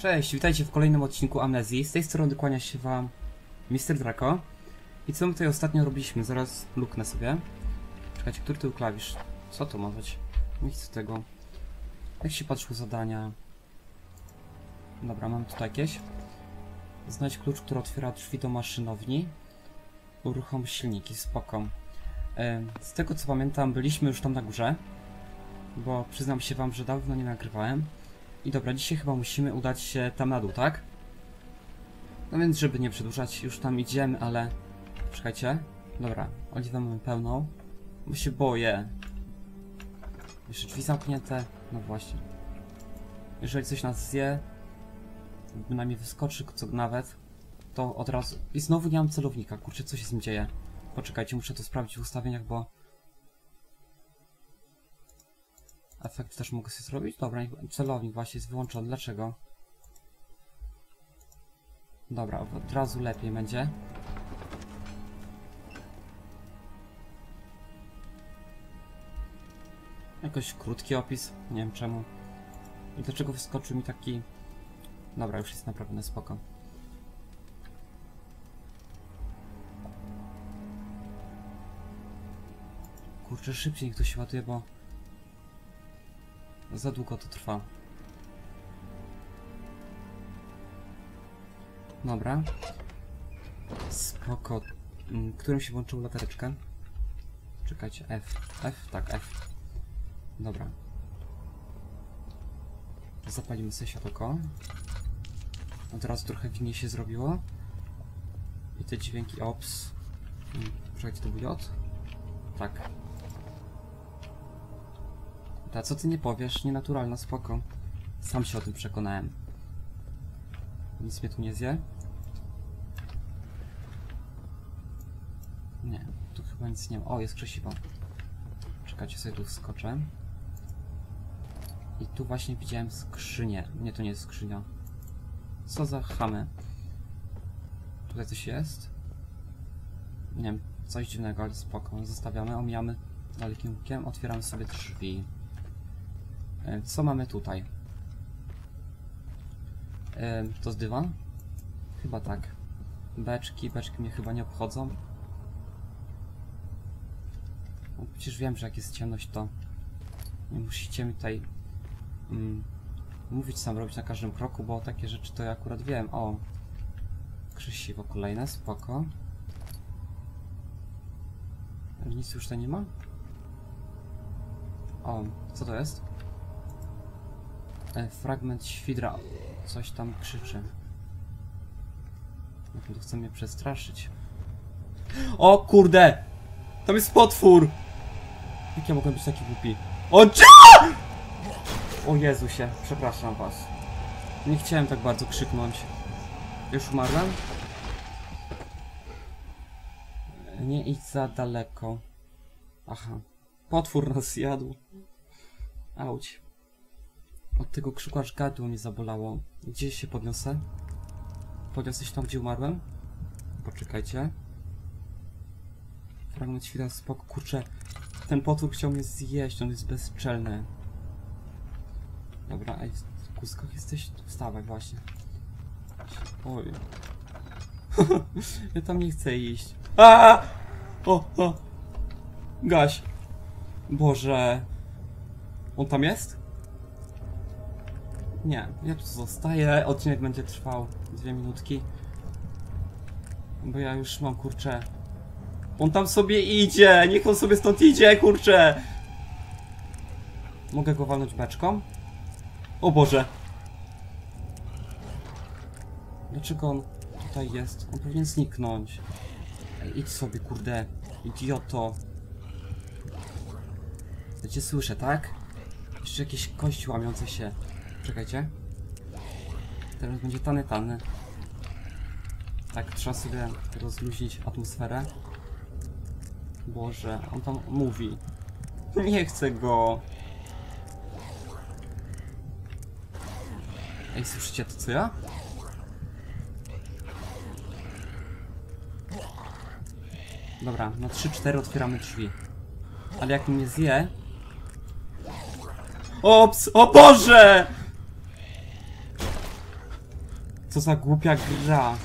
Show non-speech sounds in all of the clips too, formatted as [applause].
Cześć, witajcie w kolejnym odcinku Amnezji. Z tej strony kłania się wam Mr. Draco. I co my tutaj ostatnio robiliśmy? Zaraz luknę sobie. Czekajcie, który to klawisz? Co to ma być? Nic z tego. Jak się patrzyło zadania? Dobra, mam tutaj jakieś. Znajdź klucz, który otwiera drzwi do maszynowni. Uruchom silniki, spoko. Em, Z tego co pamiętam, byliśmy już tam na górze. Bo przyznam się wam, że dawno nie nagrywałem. I dobra, dzisiaj chyba musimy udać się tam na dół, tak? No więc, żeby nie przedłużać, już tam idziemy, ale... Czekajcie. Dobra, oliwę mamy pełną. Bo się boję. Jeszcze drzwi zamknięte. No właśnie. Jeżeli coś nas zje, bynajmniej wyskoczy, co nawet, to od razu... I znowu nie mam celownika. Kurczę, co się z nim dzieje? Poczekajcie, muszę to sprawdzić w ustawieniach, bo... Efekt też mogę sobie zrobić? Dobra, celownik właśnie jest wyłączony. Dlaczego? Dobra, od razu lepiej będzie. Jakoś krótki opis, nie wiem czemu. I dlaczego wyskoczył mi taki... Dobra, już jest naprawdę spoko. Kurczę, szybciej niech to się ładuje, bo... Za długo to trwa. Dobra. Spoko. Mm, Którym się włączył latareczkę? Czekajcie, F. F? Tak, F. Dobra. Zapalimy sobie światełko. Od razu trochę winnie się zrobiło. I te dźwięki ops. Mm, Czekajcie, to był J? Tak. Ta, co ty nie powiesz? Nienaturalna, spoko. Sam się o tym przekonałem. Nic mnie tu nie zje? Nie, tu chyba nic nie ma. O, jest krzesiwo. Czekajcie, sobie tu wskoczę. I tu właśnie widziałem skrzynię. Nie, to nie jest skrzynia. Co za chamy. Tutaj coś jest? Nie wiem, coś dziwnego, ale spoko. Zostawiamy, omijamy dalekim łukiem, otwieramy sobie drzwi. E, Co mamy tutaj? E, To z dywan? Chyba tak. Beczki, beczki mnie chyba nie obchodzą. No, przecież wiem, że jak jest ciemność, to nie musicie mi tutaj mm, mówić sam robić na każdym kroku, bo takie rzeczy to ja akurat wiem. O! Krzesiwo kolejne, spoko. Nic już tutaj nie ma? O, co to jest? E, fragment świdra. Coś tam krzyczy. Na pewno chce mnie przestraszyć. O kurde! Tam jest potwór! Jak ja mogłem być taki głupi? O! O Jezusie, przepraszam was. Nie chciałem tak bardzo krzyknąć. Już umarłem? Nie idź za daleko. Aha. Potwór nas zjadł. Auć. Od tego krzyku aż gardło mnie zabolało. Gdzie się podniosę? Podniosę się tam, gdzie umarłem? Poczekajcie. Fragment świata spoko. Kurczę, ten potwór chciał mnie zjeść, on jest bezczelny. Dobra, ej, w kuskach jesteś? Wstawaj właśnie. Oj. [laughs] ja tam nie chcę iść. A! O, o! Gaś. Boże. On tam jest? Nie, ja tu zostaję. Odcinek będzie trwał dwie minutki. Bo ja już mam kurczę. On tam sobie idzie! Niech on sobie stąd idzie, kurczę! Mogę go walnąć beczką? O Boże! Dlaczego on tutaj jest? On powinien zniknąć. Ej, idź sobie, kurde. Idioto. Ja cię słyszę, tak? Jeszcze jakieś kości łamiące się. Czekajcie. Teraz będzie tany tany. Tak, trzeba sobie rozluźnić atmosferę. Boże, on tam mówi. Nie chcę go. Ej, słyszycie to co ja? Dobra, na 3-4 otwieramy drzwi. Ale jak mnie zje... Ops! O Boże! Co za głupia gra.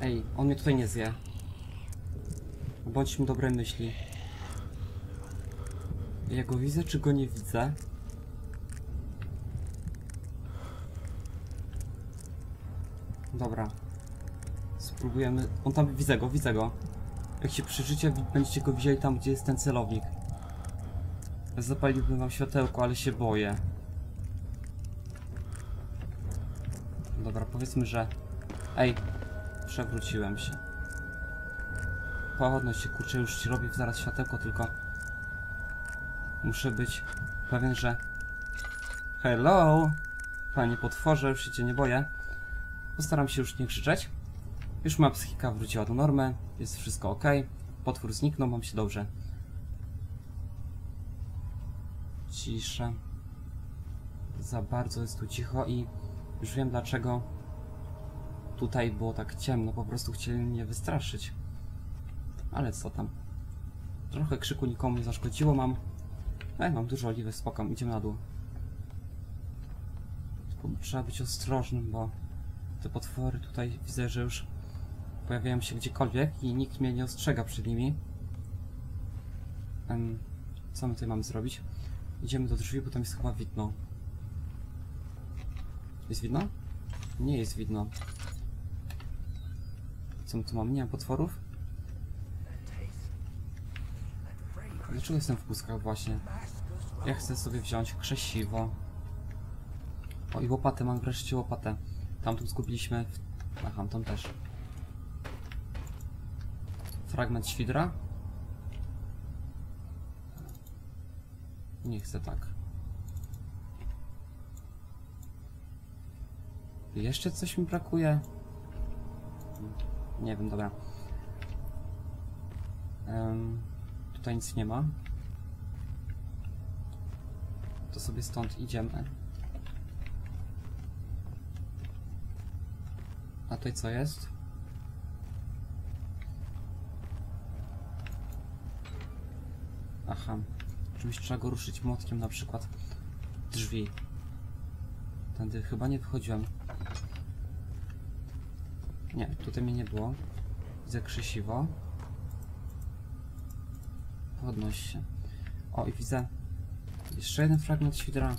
Ej, on mnie tutaj nie zje. Bądźmy dobrej myśli. Ja go widzę, czy go nie widzę? Dobra. Spróbujemy... On tam... Widzę go, widzę go. Jak się przyjrzycie, będziecie go widzieli tam, gdzie jest ten celownik. Zapaliłbym wam światełko, ale się boję. Dobra, powiedzmy, że... Ej, przewróciłem się. Pochodność się, kurczę, już ci robi zaraz światełko, tylko... Muszę być pewien, że... Hello! Panie potworze, już się cię nie boję. Postaram się już nie krzyczeć. Już moja psychika wróciła do normy, jest wszystko ok. Potwór zniknął, mam się dobrze. Cisza. Za bardzo jest tu cicho i już wiem dlaczego tutaj było tak ciemno. Po prostu chcieli mnie wystraszyć. Ale co tam. Trochę krzyku nikomu nie zaszkodziło mam. Ej, mam dużo oliwy, spoko, idziemy na dół. Trzeba być ostrożnym, bo te potwory tutaj widzę, że już pojawiają się gdziekolwiek i nikt mnie nie ostrzega przed nimi. Co my tutaj mamy zrobić? Idziemy do drzwi, bo tam jest chyba widno. Jest widno? Nie jest widno. Co tu mamy? Nie mam potworów? Dlaczego jestem w puskach właśnie? Ja chcę sobie wziąć krzesiwo. O i łopatę, mam wreszcie łopatę. Tamtą zgubiliśmy. W... Aha, tą też. Fragment świdra. Nie chcę tak. Jeszcze coś mi brakuje? Nie wiem, dobra. Em, tutaj nic nie ma. To sobie stąd idziemy. A tutaj co jest? Aha. Czymś trzeba go ruszyć młotkiem na przykład. Drzwi. Tędy chyba nie wychodziłem. Nie, tutaj mnie nie było. Widzę krzesiwo. Podnoś się. O, i widzę jeszcze jeden fragment świdra.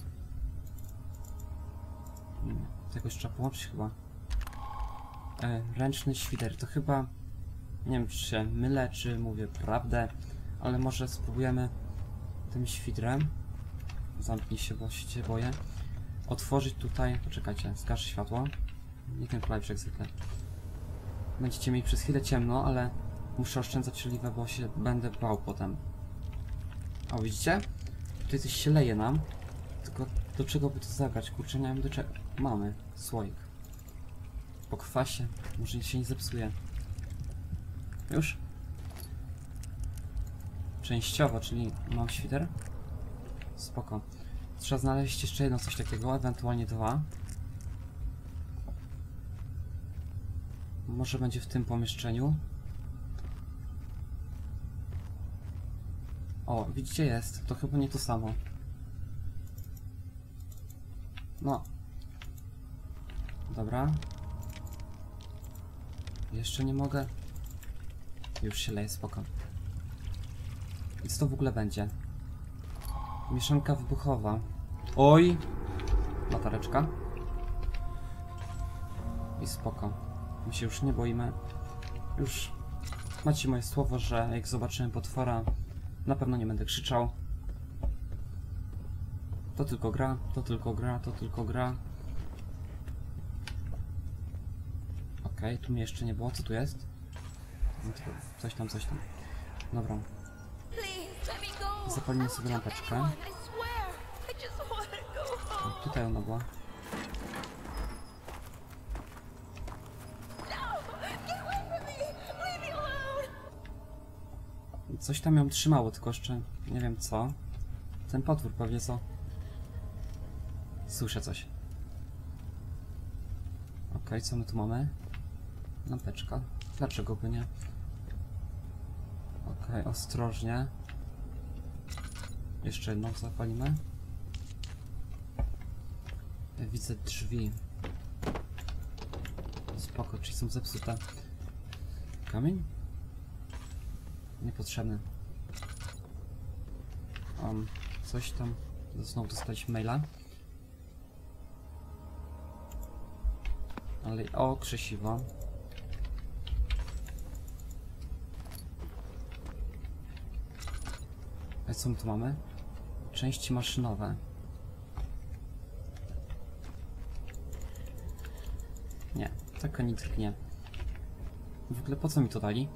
To jakoś trzeba połączyć chyba. E, ręczny świder to chyba... Nie wiem, czy się mylę, czy mówię prawdę, ale może spróbujemy tym świdrem. Zamknij się, bo się cię boję. Otworzyć tutaj... Poczekajcie, zgaszę światło. Nie ten klawisz jak zwykle. Będziecie mieli przez chwilę ciemno, ale muszę oszczędzać oliwę, bo się będę bał potem. O, widzicie? Tutaj coś się leje nam. Tylko do czego by to zabrać? Kurczę, nie wiem do czego. Mamy słoik. Po kwasie. Może się nie zepsuje. Już? Częściowo, czyli mam świder. Spoko. Trzeba znaleźć jeszcze jedno coś takiego, ewentualnie dwa. Może będzie w tym pomieszczeniu. O, widzicie jest. To chyba nie to samo. No. Dobra. Jeszcze nie mogę. Już się leje, spoko. I co to w ogóle będzie? Mieszanka wybuchowa. Oj! Latareczka. I spoko. My się już nie boimy. Już macie moje słowo, że jak zobaczymy potwora, na pewno nie będę krzyczał. To tylko gra, to tylko gra, to tylko gra. Okej, tu mnie jeszcze nie było. Co tu jest? No to Coś tam, coś tam. Dobra. Zapalimy sobie lampeczkę. o, tutaj ona była. Coś tam ją trzymało, tylko jeszcze nie wiem co. Ten potwór pewnie co. Słyszę coś. Okej, co my tu mamy? Lampeczka. Dlaczego by nie? Okej, ostrożnie. Jeszcze jedną zapalimy. Widzę drzwi. Spoko, czyli są zepsute. Kamień? Niepotrzebny. Um, coś tam. Znowu dostaliśmy maila. Ale o, krzesiwo. A co my tu mamy? Części maszynowe. Nie, taka nie drgnie. W ogóle po co mi to dali?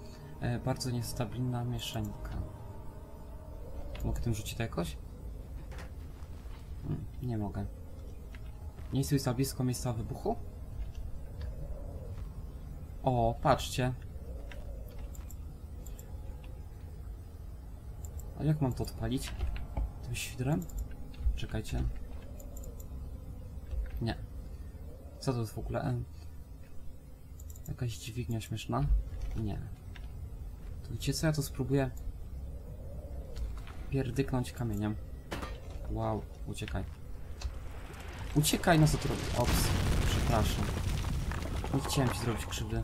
E, bardzo niestabilna mieszanka. Mogę tym rzucić to jakoś? Hmm, nie mogę. Nie stój za blisko miejsca wybuchu? O, patrzcie. A jak mam to odpalić? Tym świdrem? Czekajcie. Nie. Co to jest w ogóle? Em, Jakaś dźwignia śmieszna? Nie. Wiecie co? Ja to spróbuję pierdyknąć kamieniem. Wow, uciekaj. Uciekaj, no co tu robisz? Ops, przepraszam. Nie chciałem ci zrobić krzywdy.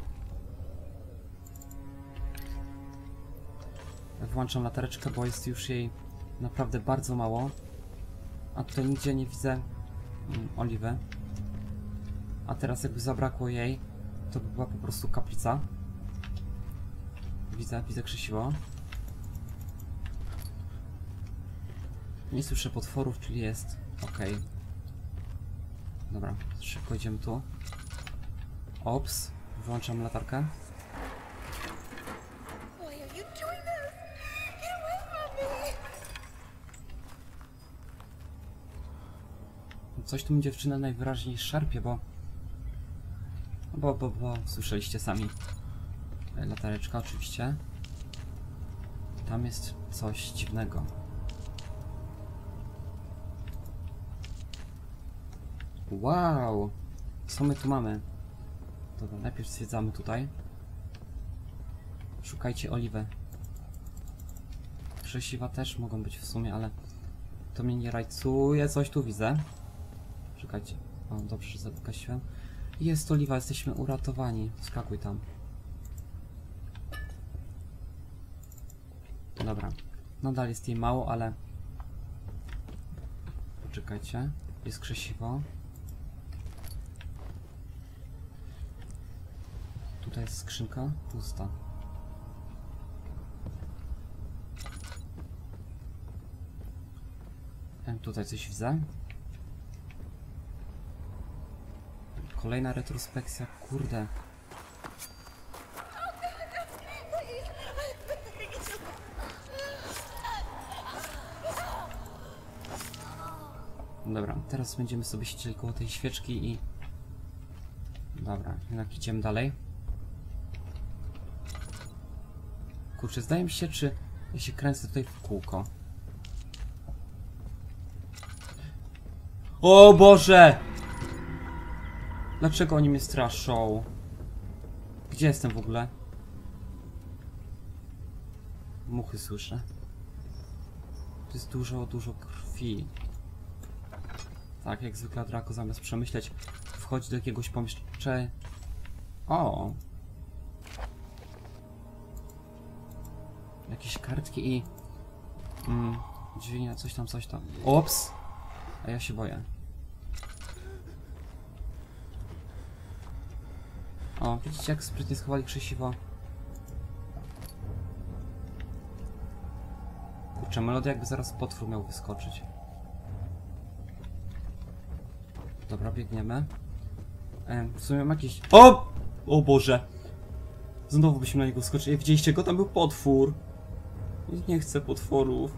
Włączam latareczkę, bo jest już jej naprawdę bardzo mało. A tutaj nigdzie nie widzę mm, oliwy. A teraz jakby zabrakło jej, to by była po prostu kaplica. Widzę, widzę krzesiwo. Nie słyszę potworów, czyli jest ok. Dobra, szybko idziemy tu. Ops, włączam latarkę. Coś tu mi dziewczyna najwyraźniej szarpie, bo... Bo, bo, bo, słyszeliście sami. E, Latareczka oczywiście. Tam jest coś dziwnego. Wow! Co my tu mamy? Dobra, najpierw zwiedzamy tutaj. Szukajcie oliwę. Krzesiwa też mogą być w sumie, ale to mnie nie rajcuje. Coś tu widzę. Czekajcie. O, dobrze, że zagasiłem. Jest oliwa, jesteśmy uratowani. Skakuj tam. Dobra. Nadal jest jej mało, ale... Poczekajcie. Jest krzesiwo. Tutaj jest skrzynka. Pusta. Tutaj coś widzę. Kolejna retrospekcja, kurde. Dobra, teraz będziemy sobie siedzieli koło tej świeczki i... Dobra, jednak idziemy dalej. Kurczę, zdaje mi się, czy ja się kręcę tutaj w kółko. O Boże! Dlaczego oni mnie straszą? Gdzie jestem w ogóle? Muchy słyszę. To jest dużo, dużo krwi. Tak, jak zwykle Draco zamiast przemyśleć, wchodzi do jakiegoś pomieszczenia. O! Jakieś kartki i... Mm, dźwignia, coś tam, coś tam. Ops! A ja się boję. O, widzicie jak sprytnie schowali krzesiwo? Kurczę, melodia jakby zaraz potwór miał wyskoczyć. Dobra, biegniemy. E, w sumie mam jakieś... O! O Boże! Znowu byśmy na niego skoczyli. Widzieliście go? Tam był potwór. Nie chcę potworów.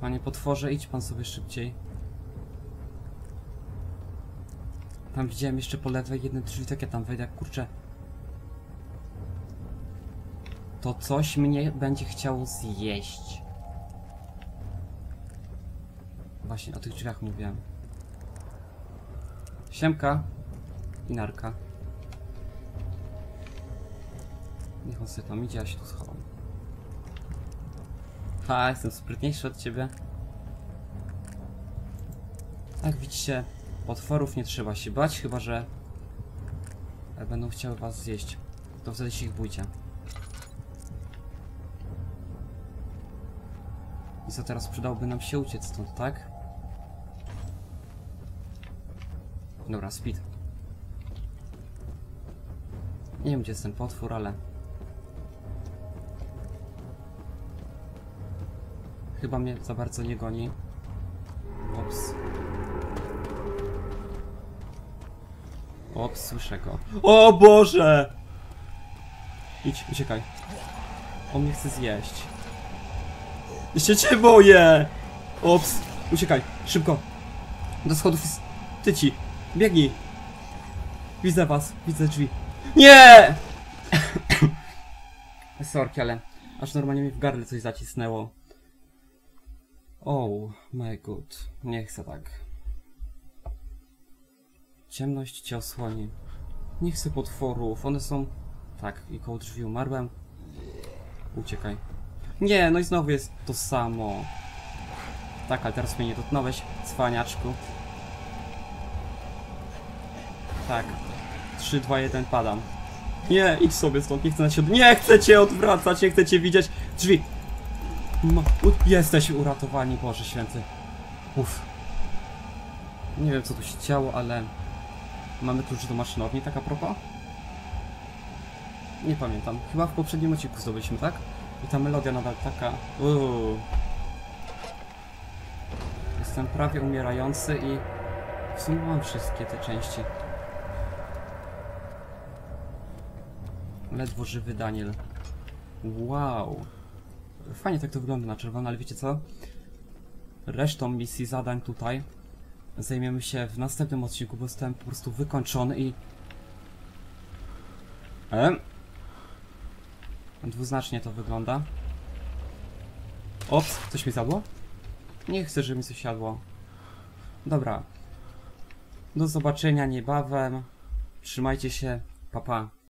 Panie potworze, idź pan sobie szybciej. Tam widziałem jeszcze po lewej jedne drzwi, tak ja tam wejdę, jak kurczę. To coś mnie będzie chciało zjeść. Właśnie o tych drzwiach mówiłem. Siemka. I narka. Niech on sobie tam idzie, ja się tu schowam. Ha, jestem sprytniejszy od ciebie. Jak widzicie, potworów nie trzeba się bać, chyba że będą chciały was zjeść. To wtedy się ich bójcie. I co teraz przydałoby nam się uciec stąd, tak? Dobra, speed. Nie wiem gdzie jest ten potwór, ale... Chyba mnie za bardzo nie goni. Ops. Ops, słyszę go. O Boże! Idź, uciekaj. On mnie chce zjeść. Jeszcze cię boję! Ops, uciekaj, szybko. Do schodów jest tyci. Biegnij. Widzę was, widzę drzwi. Nie! [coughs] Sorki, ale aż normalnie mi w gardle coś zacisnęło. Oh my god, nie chcę tak. Ciemność cię osłoni. Nie chcę potworów, one są... Tak, i koło drzwi umarłem. Uciekaj. Nie, no i znowu jest to samo. Tak, ale teraz mnie nie dotknąłeś, cwaniaczku. Tak. 3, 2, 1, padam. Nie, idź sobie stąd, nie chcę na ciebie... Nie chcę cię odwracać, nie chcę cię widzieć. Drzwi. Ma, jesteś uratowani, Boże Święty. Uff. Nie wiem co tu się działo, ale... Mamy klucz do maszynowni, tak a propos? Nie pamiętam. Chyba w poprzednim odcinku zdobyliśmy, tak? I ta melodia nadal taka... Uuu. Jestem prawie umierający i... W sumie mam wszystkie te części. Ledwo żywy Daniel. Wow. Fajnie tak to wygląda na czerwono, ale wiecie co? Resztą misji zadań tutaj zajmiemy się w następnym odcinku, bo zostałem po prostu wykończony i... E? Dwuznacznie to wygląda. Ops, coś mi zadło? Nie chcę, żeby mi coś siadło. Dobra. Do zobaczenia niebawem. Trzymajcie się. Pa, pa.